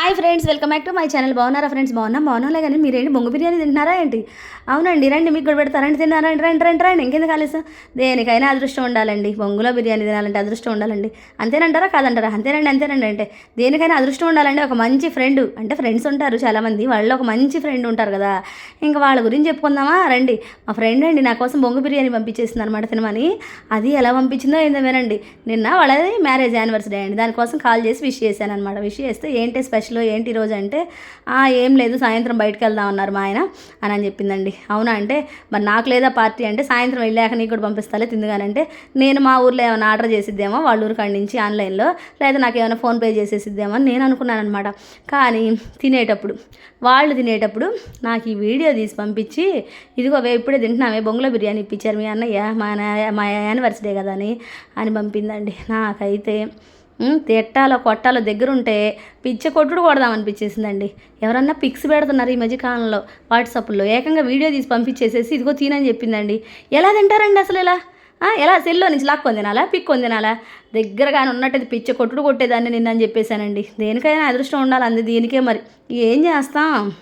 Hi friends welcome back to my channel. బాగున్నారా friends? బాగున్నా బాగున్నాలే కానీ మీరేంటి బొంగు బిర్యానీ తింటున్నారా ఏంటి? అవునండి రండి మీకు కూడా పెడతారండి తిన్నారా రండి రండి రండి రండి. ఇంకెందుకు ఆలస్యం? దేనికైనా అదృష్టం ఉండాలండి. బొంగులో బిర్యానీ తినాలంటే అదృష్టం ఉండాలండి. అంతేనంటారా? కాదంటారా? అంతేనండి అంతేనండి అంటే దేనికైనా అదృష్టం ఉండాలండి ఒక మంచి ఫ్రెండ్ అంటే ఫ్రెండ్స్ ఉంటారు చాలామంది. వాళ్ళు ఒక మంచి ఫ్రెండ్ ఉంటారు కదా. ఇంకా వాళ్ళ గురించి చెప్పుకుందామా? రండి. మా ఫ్రెండ్ అండి నా కోసం బొంగు బిర్యానీ పంపించేసింది అనమాట తినమని అది ఎలా పంపించిందో ఏందో వినండి. నిన్న వాళ్ళది మ్యారేజ్ యానివర్సరీ అండి. దానికోసం కాల్ చేసి విష్ చేశాను అనమాట విష్ చేస్తే ఏంటి స్పెషల్? ఏంటి రోజు అంటే ఏం లేదు సాయంత్రం బయటకు వెళ్దాం అన్నారు మా ఆయన అని అని చెప్పిందండి. అవునా అంటే మరి నాకు లేదా పార్టీ అంటే సాయంత్రం వెళ్ళాక నీకు కూడా పంపిస్తాలే తిందుగానంటే నేను మా ఊర్లో ఏమైనా ఆర్డర్ చేసిద్దేమో వాళ్ళ ఊరు కాడి నుంచి ఆన్లైన్లో లేదా నాకు ఏమైనా ఫోన్పే చేసేసిద్దేమో అని నేను అనుకున్నాను అనమాట కానీ తినేటప్పుడు వాళ్ళు తినేటప్పుడు నాకు ఈ వీడియో తీసి పంపించి ఇదిగో వే ఇప్పుడే తింటున్నామే బొంగులో బిర్యానీ ఇప్పించారు మీ అన్నయ్య మా మా యానివర్సరీ కదా అని అని పంపిందండి. నాకైతే తిట్టాలో కొట్టాలో దగ్గరుంటే పిచ్చ కొట్టుడు కొడదామనిపించేసిందండి ఎవరన్నా పిక్స్ పెడుతున్నారు ఈ మధ్య కాలంలో వాట్సాప్లో. ఏకంగా వీడియో తీసి పంపించేసేసి ఇదిగో తినని చెప్పిందండి. ఎలా తింటారండి అసలు ఇలా? ఎలా? సెల్లో నుంచి లాక్కొని తినాలా? పిక్కొని తినాలా? దగ్గరగానే ఉన్నట్టు పిచ్చ కొట్టుడు కొట్టేదాన్ని నిన్న అని చెప్పేశానండి. దేనికైనా అదృష్టం ఉండాలి అంది దీనికే మరి. ఏం చేస్తాం?